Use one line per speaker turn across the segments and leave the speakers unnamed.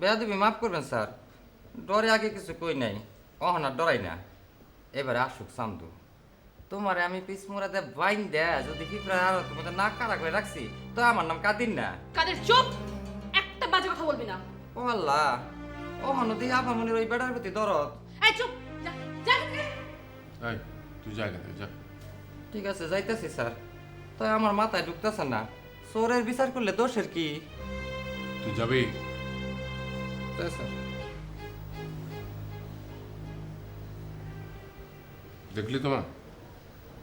বেয়াদবি মাফ করবেন স্যার। ডরে আগে কিছু কই নাই। অহনা ডরাই না। এবারে আসুক চান্দু তোমারে আমি পিসমুরাতে বাইন দে যদি পিঁপড়া আর তোমাদের নাক কারা করে রাখছি তো আমার নাম কাদিন না।
কাদের চুপ! একটা বাজে কথা বলবি না।
ও আল্লাহ অহনো দিয়ে আবার মনে ওই বেড়ার প্রতি দরদ।
এই চুপ! যা যা
এই তুই যা এখান থেকে যা।
ঠিক আছে যাইতেছি স্যার। তো আমার মাথায় ঢুকতেছে না। চোরের বিচার করলে দোষের কি?
তুই যাবি?
তাই
দেখলি তো মা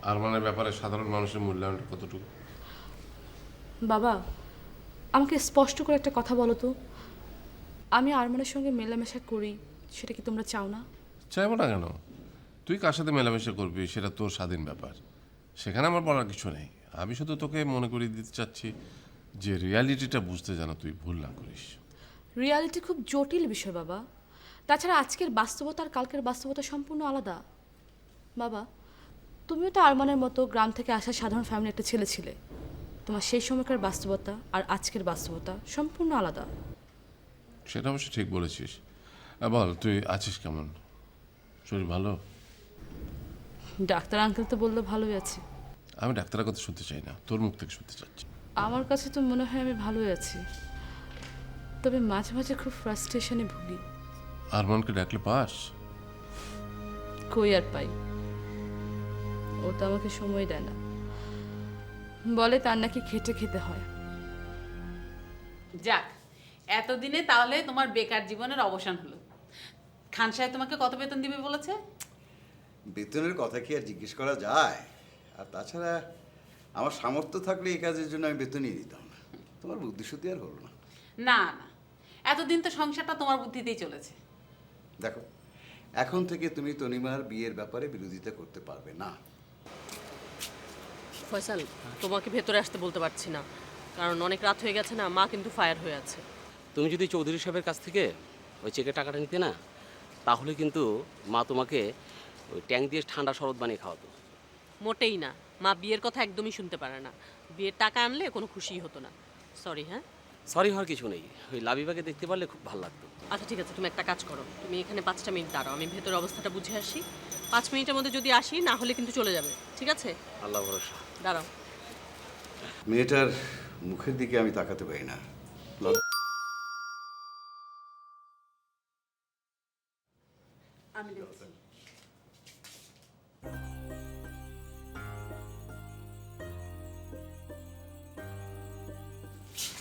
আরমানের ব্যাপারে সাধারণ মানুষের মূল্যায়নটা কতটুকু?
বাবা আমাকে স্পষ্ট করে একটা কথা বলো তো। আমি আরমানের সঙ্গে মেলামেশা করি সেটা কি তোমরা চাও না?
চাইব না কেন? তুই কার সাথে মেলামেশা করবি? সেটা তোর স্বাধীন ব্যাপার। সেখানে আমার বলার কিছু নেই। আমি শুধু তোকে মনে করিয়ে দিতে চাচ্ছি যে রিয়ালিটিটা বুঝতে যেন তুই ভুল না করিস।
রিয়ালিটি খুব জটিল বিষয় বাবা। তাছাড়া আজকের বাস্তবতা আর কালকের বাস্তবতা সম্পূর্ণ আলাদা। বাবা তুমিও তো আরমানের মতো গ্রাম থেকে আসা সাধারণ ফ্যামিলি একটা ছেলে ছিলে। তোমার সেই সময়কার বাস্তবতা আর আজকের বাস্তবতা সম্পূর্ণ আলাদা।
সেটা অবশ্য ঠিক বলেছিস। বল তুই আছিস কেমন? শরীর ভালো?
ডাক্তার আঙ্কেল তো বলল ভালোই আছে।
আমি ডাক্তারের কথা শুনতে চাই না তোর মুখ থেকে শুনতে চাচ্ছি।
আমার কাছে তো মনে হয় আমি ভালোই আছি। তবে মাঝে মাঝে খুব ফ্রাস্ট্রেশনে ভুগি।
আরমানকে ডাকলে পাস?
কই আর পাই? ও তো আমাকে সময় দেয় না। বলে তার নাকি খেটে খেতে হয়।
যাক এতদিনে তাহলে তোমার বেকার জীবনের অবসান হলো। খান সাহেব তোমাকে কত বেতন দিবে বলেছে?
বেতনের কথা কি আর জিজ্ঞেস করা যায়? আর তাছাড়া আমার সামর্থ্য থাকলে এই কাজের জন্য আমি বেতনই দিতাম। না তোমার বুদ্ধিশুদ্ধি আর হলো না।
না না। এতদিন তো সংসারটা তোমার বুদ্ধিতেই চলেছে।
দেখো এখন থেকে তুমি তনিমার বিয়ের ব্যাপারে বিরোধিতা করতে পারবে না।
ফয়সাল তোমাকে ভেতরে আসতে বলতে পারছি না। কারণ অনেক রাত হয়ে গেছে না মা কিন্তু ফায়ার হয়ে আছে।
তুমি যদি চৌধুরী সাহেবের কাছ থেকে ওই চেকের টাকাটা নিতে না তাহলে কিন্তু মা তোমাকে ওই ট্যাঙ্ক দিয়ে ঠান্ডা শরবত বানিয়ে খাওয়াতো।
মোটেই না। মা বিয়ের কথা একদমই শুনতে পারে না। বিয়ের টাকা আনলে কোনো খুশিই হতো না। সরি হ্যাঁ?
সরি হওয়ার কিছু নেই। ওই লাবিবাকে দেখতে পারলে খুব ভালো লাগতো।
আচ্ছা ঠিক আছে তুমি একটা কাজ করো। তুমি এখানে পাঁচটা মিনিট দাঁড়াও আমি ভেতরে অবস্থাটা বুঝে আসি। পাঁচ মিনিটের মধ্যে যদি আসি না হলে কিন্তু চলে যাবে। ঠিক আছে?
আল্লাহ ভরসা।
দাঁড়াও।
মেয়েটার মুখের দিকে আমি তাকাতে পারি না।
আমি দেখছি।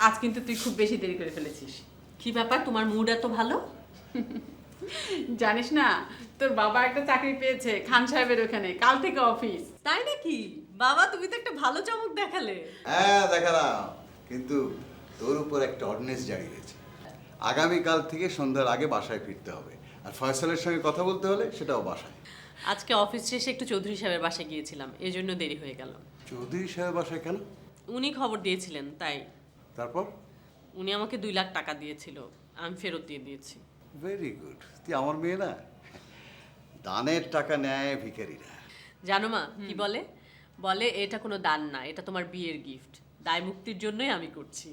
আজ কিন্তু তুই খুব বেশি দেরি করে ফেলেছিস।
কি ব্যাপার? তোমার মুড এত ভালো?
জানিস না তোর বাবা একটা চাকরি পেয়েছে খান সাহেবের ওখানে কাল থেকে অফিস
তাই নাকি? বাবা তুমি তো একটা ভালো চমক দেখালে।
হ্যাঁ দেখালাম। কিন্তু তোর উপর একটা অর্ডিনেন্স জারি হয়েছে আগামীকাল থেকে সন্ধ্যার আগে বাসায় ফিরতে হবে। আর ফয়সালের সঙ্গে কথা বলতে হলে সেটাও বাসায়।
আজকে অফিস শেষে একটু চৌধুরী সাহেবের বাসায় গিয়েছিলাম এই জন্য দেরি হয়ে গেল।
চৌধুরী সাহেব বাসায় কেন?
উনি খবর দিয়েছিলেন তাই।
তারপর?
উনি আমাকে দুই লাখ টাকা দিয়েছিল আমি ফেরত দিয়ে দিয়েছি।
ভেরি গুড তুই আমার মেয়ে না? দানের টাকা নেয় ভিখারিরা।
জানো মা কি বলে? বলে এটা কোনো দান না এটা তোমার বিয়ের গিফট দায় মুক্তির জন্যই আমি করছি।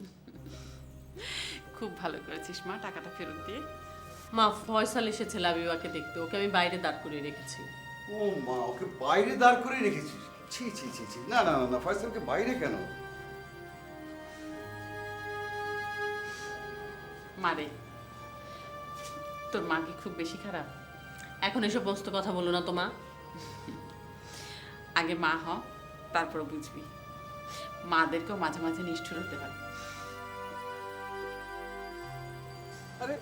খুব ভালো করেছিস মা টাকাটা ফেরত দিয়ে।
মা ফয়সাল এসেছে লাবিবাকে দেখতে ওকে আমি বাইরে দাঁড় করিয়ে রেখেছি।
ও মা ওকে বাইরে দাঁড় করে রেখেছিস? ছি ছি ছি ছি। না না না, না ফয়সালকে বাইরে কেন?
মারে। তোর মা কি খুব বেশি খারাপ?
এখন এসব বস্তু কথা বলো না তো মা।
আগে মা হ তারপর বুঝবি। মাদেরকেও মাঝে মাঝে নিষ্ঠুর হতে হয়।
আরে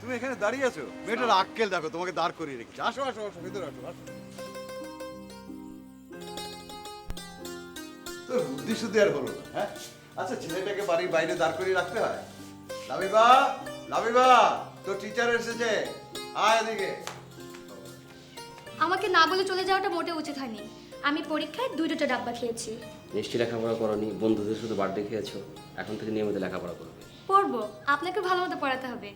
তুমি এখানে দাঁড়িয়ে আছো? মেয়েটার আক্কেল দেখো তোমাকে দাঁড় করিয়ে রেখেছি। আসো আসো আসো ভিতরে আসো আসো। তোর বুদ্ধি শুদ্ধি আর হলো না হ্যাঁ? আচ্ছা ছেলেটাকে বাড়ির বাইরে দাঁড় করিয়ে রাখতে হয়? লাবিবা লাবিবা তোর টিচার এসেছে। আয় এদিকে।
আমাকে না বলে চলে যাওয়াটা মোটেও উচিত হয়নি। আমি পরীক্ষায় দুই দুটো ডাব্বা খেয়েছি।
নিশ্চয়ই লেখাপড়া করনি বন্ধুদের শুধু বার্থডে খেয়েছো এখন থেকে নিয়মিত লেখাপড়া করবে।
পড়ব আপনাকে ভালো মতো পড়াতে হবে।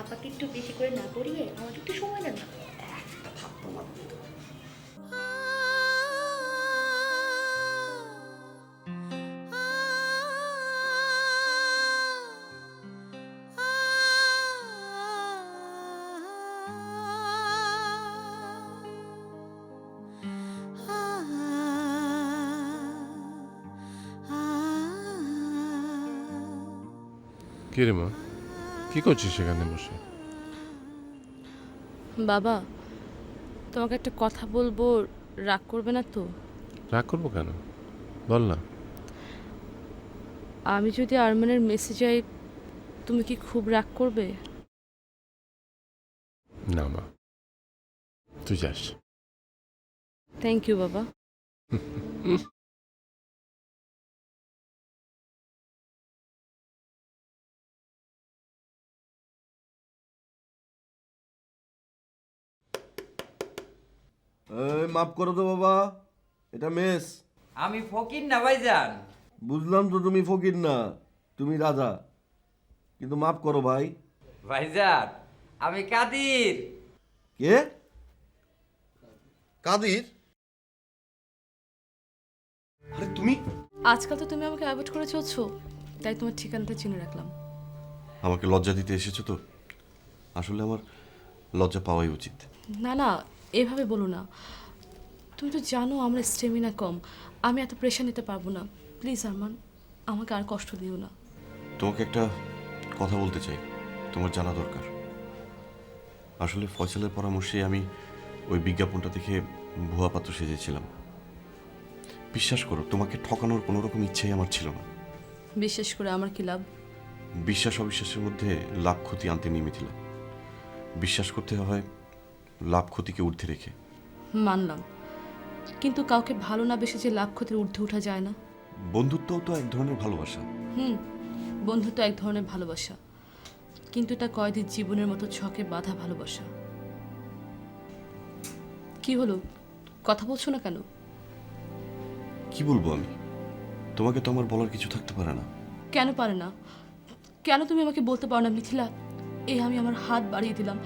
আপাকে একটু বেশি করে না পড়িয়ে আমাকে একটু সময় দেন না।
থাপ্পড় মারবো।
রে মা? কি করছিস সেখানে বসে?
বাবা তোমাকে একটা কথা বলব রাগ করবে না তো?
রাগ করব কেন? বল না।
আমি যদি আরমানের মেসে যাই তুমি কি খুব রাগ করবে?
না মা তুই যাস।
থ্যাংক ইউ বাবা।
মাফ করো তো বাবা। এটা মেস।
আমি ফকির না ভাইজান।
বুঝলাম তো তুমি ফকির না তুমি রাজা। কিন্তু মাফ করো ভাই।
ভাইজান আমি কাদির।
কে? কাদির? আরে তুমি?
আজকাল তো তুমি আমাকে অ্যাভয়েড করে চলছো তাই তোমার ঠিকানাটা চিনে রাখলাম।
আমাকে লজ্জা দিতে এসেছ তো? আসলে আমার লজ্জা পাওয়াই উচিত।
না না এভাবে বলো না। তুমি তো জানো আমার স্টেমিনা কম। আমি এত প্রেশার নিতে পারব না। প্লিজ আরমান আমাকে আর কষ্ট দিও না।
তোমাকে একটা কথা বলতে চাই। তোমার জানা দরকার। আসলে ফয়সালের পরামর্শে আমি ওই বিজ্ঞাপনটা দেখে ভুয়া পাত্র সেজেছিলাম। বিশ্বাস করো তোমাকে ঠকানোর কোনো রকম ইচ্ছাই আমার ছিল না।
বিশেষ করে আমার কি লাভ?
বিশ্বাস অবিশ্বাসের মধ্যে লাভ ক্ষতি আনতে নেমেছিলাম বিশ্বাস করতে হয় লাভ ক্ষতিকে ঊর্ধ্বে রেখে।
মানলাম। কিন্তু কাউকে ভালো না বেশি যে লাভ ক্ষতির ঊর্ধ্বে ওঠা যায় না।
বন্ধুত্বও তো এক ধরনের ভালোবাসা।
হুম বন্ধুত্ব এক ধরনের ভালোবাসা। কিন্তু এটা কয়দিন জীবনের মতো ছকে বাঁধা ভালোবাসা। কি হলো? কথা বলছো না কেন?
কি বলব আমি? তোমাকে তো আমার বলার কিছু থাকতে পারে না।
কেন পারে না? কেন তুমি আমাকে বলতে পারো না মিথিলা? এই আমি আমার হাত বাড়িয়ে দিলাম।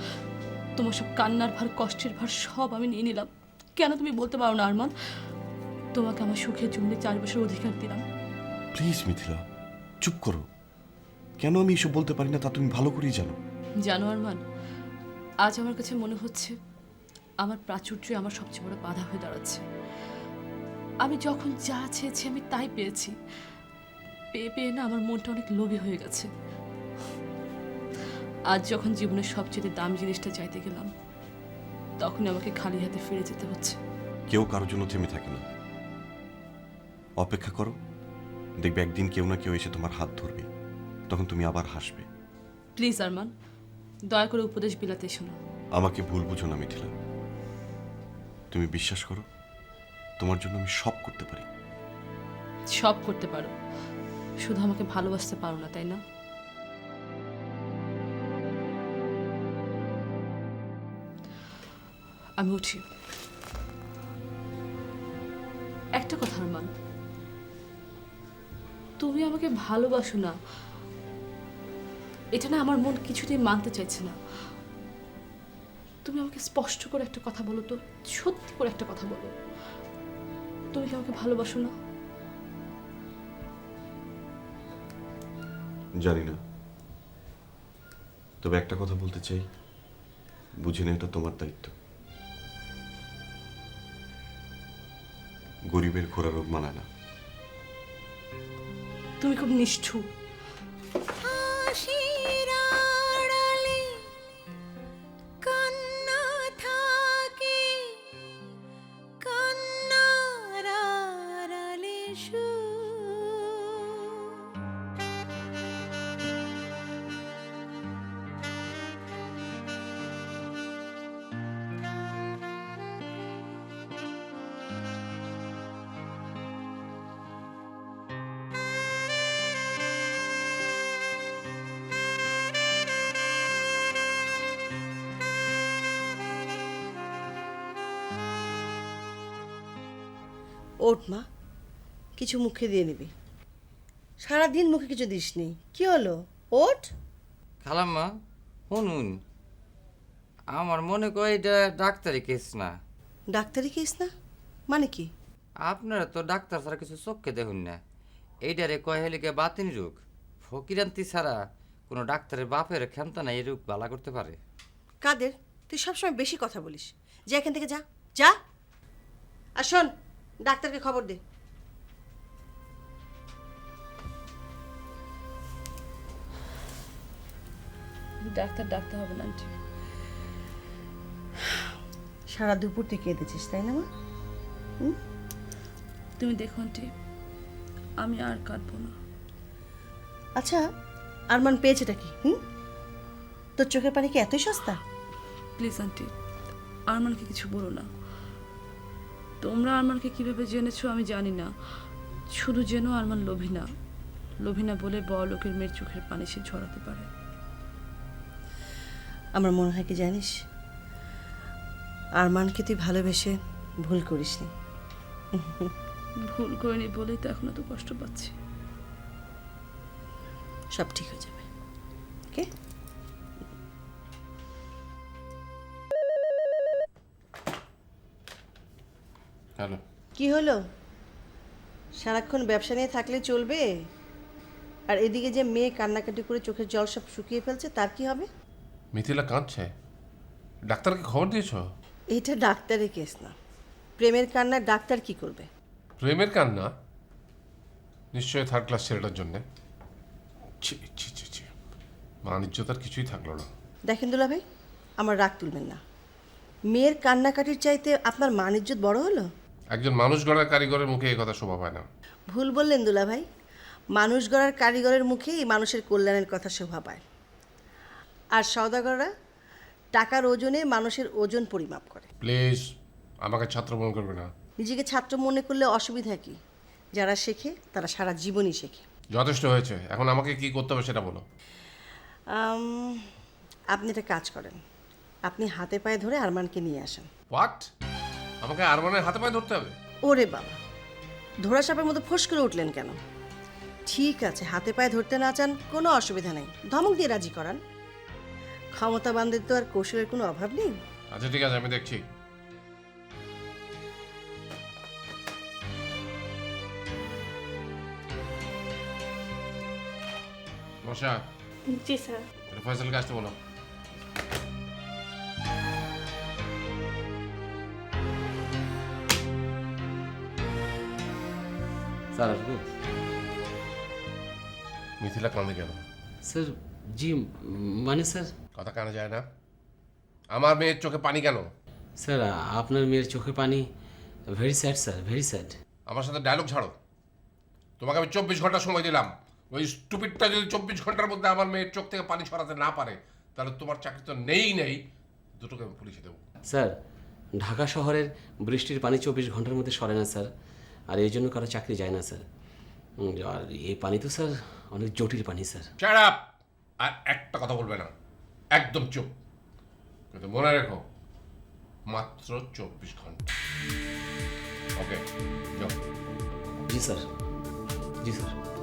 তোমার সব কান্নার ভার কষ্টের ভার সব আমি নিয়ে নিলাম। কেন তুমি বলতে পারো না আরমান তোমাকে আমার সুখের জন্য চার বছর অধিকার দিলাম।
প্লিজ মিথিলা চুপ করো। কেন আমি এসব বলতে পারি না তা তুমি ভালো করেই জানো।
জানো আরমান আজ আমার কাছে মনে হচ্ছে আমার প্রাচুর্য আমার সবচেয়ে বড় বাধা হয়ে দাঁড়াচ্ছে। আমি যখন যা চেয়েছি আমি তাই পেয়েছি। পেয়ে পেয়ে না আমার মনটা অনেক লোভী হয়ে গেছে। আজ যখন জীবনের সবচেয়ে দাম জিনিসটা চাইতে গেলাম তখনই আমাকে খালি হাতে ফিরে যেতে হচ্ছে।
কেউ কারোর জন্য থেমে থাকে না। অপেক্ষা করো। দেখবে একদিন কেউ না কেউ এসে তোমার হাত ধরবে। তখন তুমি আবার হাসবে।
প্লিজ আরমান দয়া করে উপদেশ বিলাতে এসো না।
আমাকে ভুল বুঝো না মিথিলা। তুমি বিশ্বাস করো তোমার জন্য আমি সব করতে পারি।
সব করতে পারো। শুধু আমাকে ভালোবাসতে পারো না তাই না? আমি উঠি। একটা কথা, আরমান। তুমি আমাকে ভালোবাসো না। এটা না আমার মন কিছুতেই মানতে চাইছে না। তুমি আমাকে স্পষ্ট করে একটা কথা বলো তো, সত্যি করে একটা কথা বলো। তুমি কি আমাকে ভালোবাসো না?
জানি না। তবে একটা কথা বলতে চাই। বুঝে এটা তোমার দায়িত্ব। গরিবের ঘোরা রোগ মানায় না।
তুমি খুব নিষ্ঠুর।
ওঠ মা কিছু মুখে দিয়ে নিবি। সারাদিন মুখে কিছু দিসনি। কি হলো? ওট? ওঠ
খালাম্মা শুনুন। আমার মনে কয় এটা ডাক্তারি কেস না।
ডাক্তারি কেস না? মানে কি?
আপনারা তো ডাক্তার ছাড়া কিছু চোখকে দেখুন না। এইটারে কয় হেলিকে বাতিনি রোগ? ফকিরান্তি ছাড়া কোনো ডাক্তারের বাপের ক্ষমতা নাই এই রোগ বালা করতে পারে।
কাদের? তুই সবসময় বেশি কথা বলিস। যা এখান থেকে যা। যা। আর শোন ডাক্তারকে খবর দে।
ডাক্তার ডাকতে হবে না আন্টি।
সারা দুপুর তুই কেঁদেছিস তাই না মা?
তুমি দেখো আন্টি আমি আর কাঁদবো না।
আচ্ছা আরমান পেয়েছেটা কি? হুম? তোর চোখের পানি কি এতই সস্তা?
প্লিজ আন্টি আরমানকে কিছু বলো না। তোমরা আরমানকে কীভাবে জেনেছো আমি জানি না। শুধু যেন আরমান লোভী না লোভী না বলে বড় লোকের মেয়ের চোখের পানি সে ঝরাতে পারে।
আমার মনে হয় কি জানিস? আরমানকে তুই ভালোবেসে ভুল করিসনি।
ভুল করিনি বলেই তো এখন এত কষ্ট পাচ্ছি।
সব ঠিক হয়ে যাবে। Okay
hello.
কি হলো? সারাক্ষণ ব্যবসা নিয়ে থাকলে চলবে? আর এদিকে যে মেয়ে কান্নাকাটি করে চোখের জল সব শুকিয়ে ফেলছে তার কি হবে?
মিথিলা কাঁদছে। ডাক্তারকে খবর দিয়েছ?
এটা ডাক্তারের কেস না। প্রেমের কান্না ডাক্তার কি করবে?
প্রেমের কান্না? নিশ্চয়ই থার্ড ক্লাস ছেলেটার জন্যে। ছি ছি ছি ছি। বাণিজ্যতার কিছুই থাকল না।
দেখেন দুলা ভাই আমার রাগ তুলবেন না। মেয়ের কান্নাকাটির চাইতে আপনার মানিজ্যত বড় হলো?
একজন মানুষ গড়ার কারিগরের মুখে এই কথা শোভা পায় না।
ভুল বললেন দুলা ভাই। মানুষ গড়ার কারিগরের মুখেই মানুষের কল্যাণের কথা শোভা পায়। আর সওদাগররা টাকার ওজনে মানুষের ওজন পরিমাপ করে।
প্লিজ আমাকে ছাত্র মনে করবে না।
নিজেকে ছাত্র মনে করলে অসুবিধা কি? যারা শেখে তারা সারা জীবনই শেখে।
যথেষ্ট হয়েছে। এখন আমাকে কি করতে হবে সেটা বলো।
আপনি একটা কাজ করেন। আপনি হাতে পায়ে ধরে আরমানকে নিয়ে আসেন।
হোয়াট আমাকে আরমানের হাতে পায়ে ধরতে হবে।
ওরে বাবা। ধরা সাপের মতো ফোঁস করে উঠলেন কেন? ঠিক আছে হাতে পায়ে ধরতে না চান কোনো অসুবিধা নেই। ধমক দিয়ে রাজি করান। ক্ষমতা ক্ষমতাবানদের তো আর কৌশলের কোনো অভাব নেই?
আচ্ছা ঠিক আছে আমি দেখছি। বসা।
জি স্যার।
ফয়সালকে আসতে বলো।
স্যার আসব?
মিথিলা কাঁদে কেন?
স্যার জি মানে স্যার?
কথা কানে যায় না। আমার মেয়ের চোখে পানি কেন?
স্যার আপনার মেয়ের চোখে পানি? Very sad sir very sad
আমার সাথে ডায়লগ ছাড়ো। তোমাকে আমি চব্বিশ ঘণ্টা সময় দিলাম। ওই স্টুপিডটা যদি চব্বিশ ঘণ্টার মধ্যে আমার মেয়ের চোখ থেকে পানি ছড়াতে না পারে তাহলে তোমার চাকরি তো নেই নেই। দুটোকে আমি পুলিশে দেবো।
স্যার ঢাকা শহরের বৃষ্টির পানি চব্বিশ ঘণ্টার মধ্যে সরে না স্যার আর এই জন্য কারও চাকরি যায় না স্যার। আর এই পানি তো স্যার অনেক জটিল পানি স্যার।
Up! আর একটা কথা বলবে না। একদম চুপ। কিন্তু মনে রেখো মাত্র চব্বিশ ঘণ্টা। ওকে
জি স্যার। জি স্যার।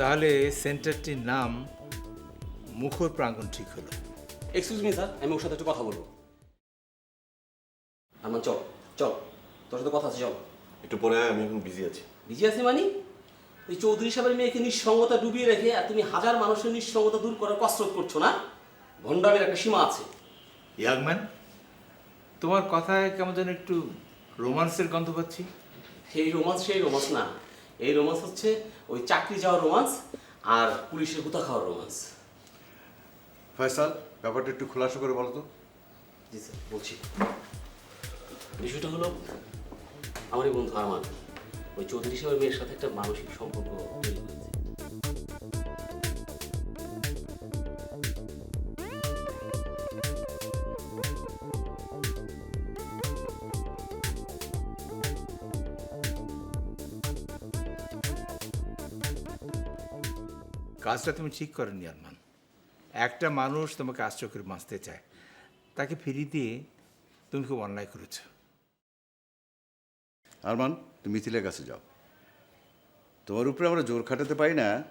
তাহলে সেন্টারটির নাম মুখর প্রাঙ্গণ ঠিক হলো।
এক্সকিউজ মি স্যার আমি ওর সাথে একটু কথা বলব। আমার চল চল তোর সাথে কথা আছে চল।
একটু পরে আয়, আমি এখন বিজি আছি।
বিজি আছে মানে? ওই চৌধুরী সাহেবের মেয়েকে নিঃসঙ্গতা ডুবিয়ে রেখে আর তুমি হাজার মানুষের নিঃসঙ্গতা দূর করার কসরত করছ না? ভণ্ডামের একটা সীমা আছে।
ইয়াংম্যান তোমার কথায় কেমন যেন একটু রোমান্সের গন্ধ পাচ্ছি।
সেই রোমান্স সেই রোমান্স না। এই রোমান্স হচ্ছে ওই চাকরি যাওয়ার রোমান্স আর পুলিশের হুতা খাওয়ার রোমান্স
ফয়সাল ব্যাপারটা একটু খোলাসা করে বলো তো।
জি স্যার বলছি। বিষয়টা হলো আমার এই বন্ধু আমার ওই চৌধুরী সাহেবের মেয়ের সাথে একটা মানসিক সম্পর্ক তৈরি
কাজটা তুমি ঠিক করনি আরমান। একটা মানুষ তোমাকে আশ্চর্যের বাঁচতে চায়। তাকে ফিরিয়ে দিয়ে তুমি খুব অন্যায় করেছ।
আরমান তুমি মিথিলার কাছে যাও। তোমার উপরে আমরা জোর খাটাতে পারি না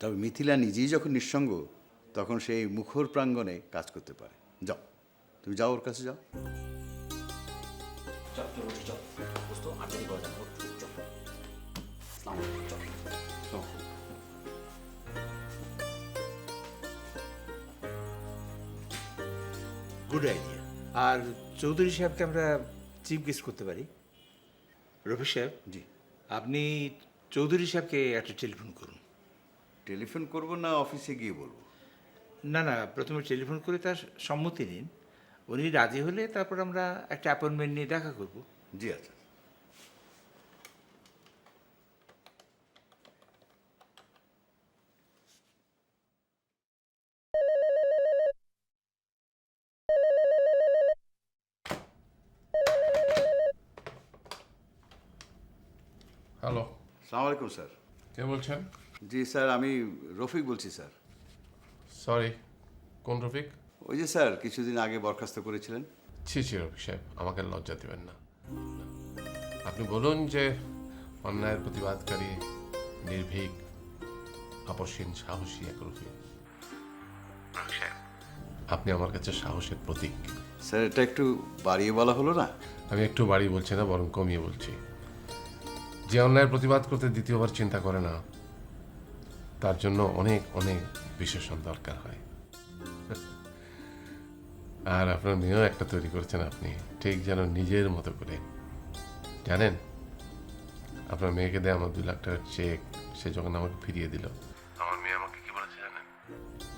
তবে মিথিলা নিজেই যখন নিঃসঙ্গ তখন সেই মুখর প্রাঙ্গণে কাজ করতে পারে। যাও তুমি যাও ওর কাছে যাও।
চল। চল উঠি,
গুড আইডিয়া আর চৌধুরী সাহেবকে আমরা চিফ গেস্ট করতে পারি। রফি সাহেব?
জি।
আপনি চৌধুরী সাহেবকে একটা টেলিফোন করুন।
টেলিফোন করব না অফিসে গিয়ে বলব?
না না প্রথমে টেলিফোন করে তার সম্মতি নিন। উনি রাজি হলে তারপর আমরা একটা অ্যাপয়েন্টমেন্ট নিয়ে দেখা করব।
জি আচ্ছা। সালাম আলাইকুম স্যার।
কে বলছেন?
জি স্যার আমি রফিক বলছি স্যার।
সরি কোন রফিক?
ওই যে স্যার কিছুদিন আগে বরখাস্ত করেছিলেন।
ছি ছি রফিক সাহেব আমাকে লজ্জা দেবেন না। আপনি বলুন যে অন্যায়ের প্রতিবাদকারী নির্ভীক আপসীন সাহসী এক রফিক। আপনি আমার কাছে সাহসের প্রতীক।
স্যার এটা একটু বাড়িয়ে বলা হলো না?
আমি একটু বাড়ি বলছি না বরং কমিয়ে বলছি। যে অন্যায়ের প্রতিবাদ করতে দ্বিতীয়বার চিন্তা করে না তার জন্য অনেক অনেক বিশেষণ দরকার হয়। আর আপনার মেয়েও একটা তৈরি করেছেন আপনি ঠিক যেন নিজের মতো করে। জানেন আপনার মেয়েকে দেয় আমার দুই লাখ টাকার চেক সে যখন আমাকে ফিরিয়ে দিল। আমার মেয়ে আমাকে কি বলেছে জানেন?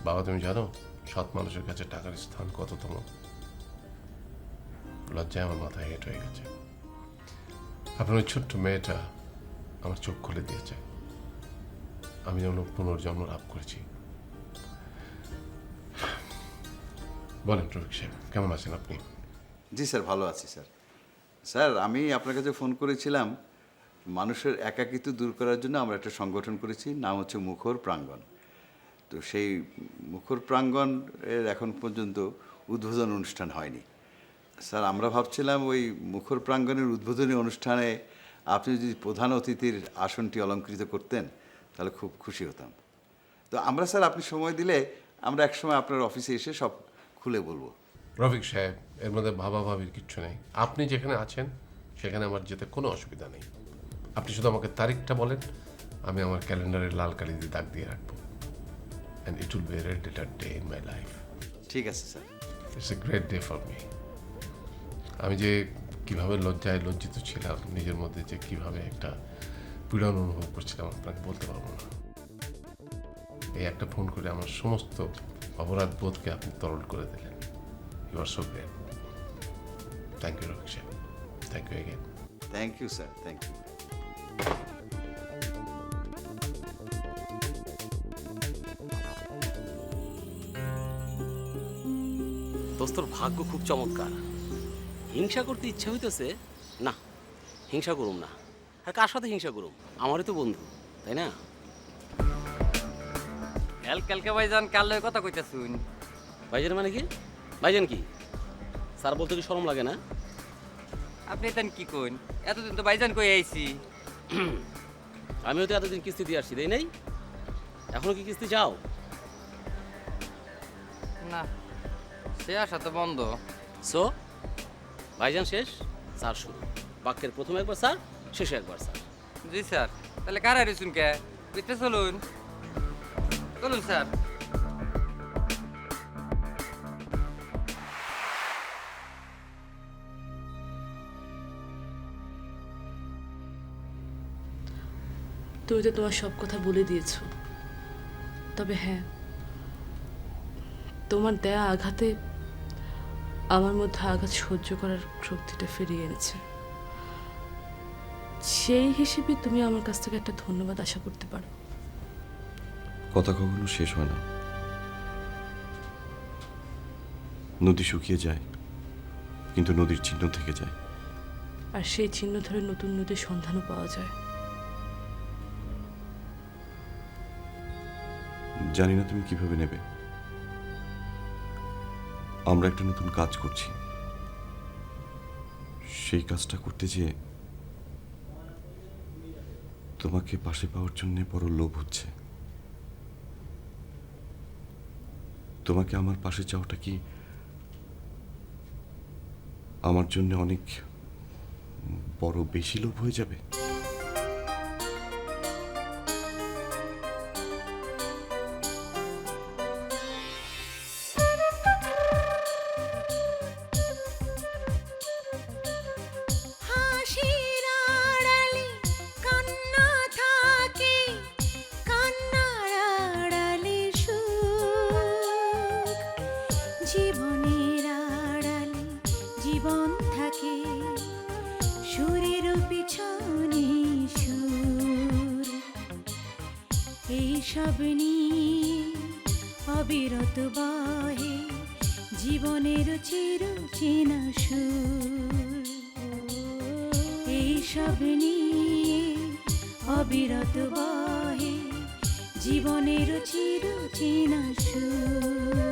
বাবা তুমি জানো সৎ মানুষের কাছে টাকার স্থান কততম? লজ্জায় আমার মাথায় হেঁট হয়ে গেছে। আপনার ওই ছোট্ট মেয়েটা আমার চোখ খুলে দিয়েছে। আমি যেন পুনর্জন্ম লাভ করেছি। বলেন রফিক সাহেব, কেমন আছেন আপনি?
জি স্যার, ভালো আছি স্যার। স্যার, আমি আপনার কাছে ফোন করেছিলাম, মানুষের একাকিত্ব দূর করার জন্য আমরা একটা সংগঠন করেছি, নাম হচ্ছে মুখর প্রাঙ্গণ। তো সেই মুখর প্রাঙ্গণ এর এখন পর্যন্ত উদ্বোধন অনুষ্ঠান হয়নি। স্যার, আমরা ভাবছিলাম ওই মুখর প্রাঙ্গণের উদ্বোধনী অনুষ্ঠানে আপনি যদি প্রধান অতিথির আসনটি অলঙ্কৃত করতেন তাহলে খুব খুশি হতাম। তো আমরা স্যার আপনি সময় দিলে আমরা একসময় আপনার অফিসে এসে সব খুলে বলব।
রফিক সাহেব এর মধ্যে ভাবাভাবির কিচ্ছু নেই। আপনি যেখানে আছেন সেখানে আমার যেতে কোনো অসুবিধা নেই। আপনি শুধু আমাকে তারিখটা বলেন আমি আমার ক্যালেন্ডারে লাল কালি দিয়ে দাগ দিয়ে রাখব। And it will be red letter day in my life
ঠিক আছে sir.
It's a great day for me আমি যে কীভাবে লজ্জায় লজ্জিত ছিলাম নিজের মধ্যে যে কীভাবে একটা পীড়ন অনুভব করছিলাম আপনাকে বলতে পারব না। এই একটা ফোন করে আমার সমস্ত অপরাধ বোধকে আপনি তরল করে দিলেন। You are so great thank you সাহেব thank you again
thank you sir thank you
দোস্তর ভাগ্য খুব চমৎকার। হিংসা করতে ইচ্ছা হইতেছে? না হিংসা করুম না। আর কার সাথে হিংসা করুম? আমারই তো বন্ধু তাই না?
কাল কালকে ভাইজান কাল লগে কথা কইতাছুন?
ভাইজান মানে কি? ভাইজান কি? স্যার বলতে কি শরম লাগে না?
আপনি তেন কি কইন? এতদিন তো ভাইজান কই আইছি।
আমিও তো এতদিন কিস্তি দিয়ে আসছি তাই নাই? এখনও কি কিস্তি চাও?
না সে আসা তো বন্ধ।
সো ভাইজান শেষ? স্যার শুরু। বাক্যের প্রথম একবার স্যার শেষে একবার স্যার।
জি স্যার। তাহলে কার হারিয়েছুন কে? বুঝতে চলুন চলুন স্যার।
তুমি তো তোমার সব কথা বলে দিয়েছ। তবে হ্যাঁ তোমার দেয়া আঘাতে আমার মধ্যে আঘাত সহ্য করার শক্তিটা ফিরিয়ে এনেছে। সেই হিসেবে তুমি আমার কাছ থেকে একটা ধন্যবাদ আশা করতে পারো।
কথা কখনো শেষ হয় না। নদী শুকিয়ে যায় কিন্তু নদীর চিহ্ন থেকে যায়।
আর সেই চিহ্ন ধরে নতুন নদীর সন্ধানও পাওয়া যায়।
জানি না তুমি কীভাবে নেবে। আমরা একটা নতুন কাজ করছি। সেই কাজটা করতে যেয়ে তোমাকে পাশে পাওয়ার জন্য বড় লোভ হচ্ছে। তোমাকে আমার পাশে চাওয়াটা কি আমার জন্য অনেক বড় বেশি লোভ হয়ে যাবে?
পিছনে সুর। এই সব নিয়ে অবিরত বহে জীবনের চির চেনা সুর। এই সব নিয়ে অবিরত বহে জীবনের চির চেনা সুর।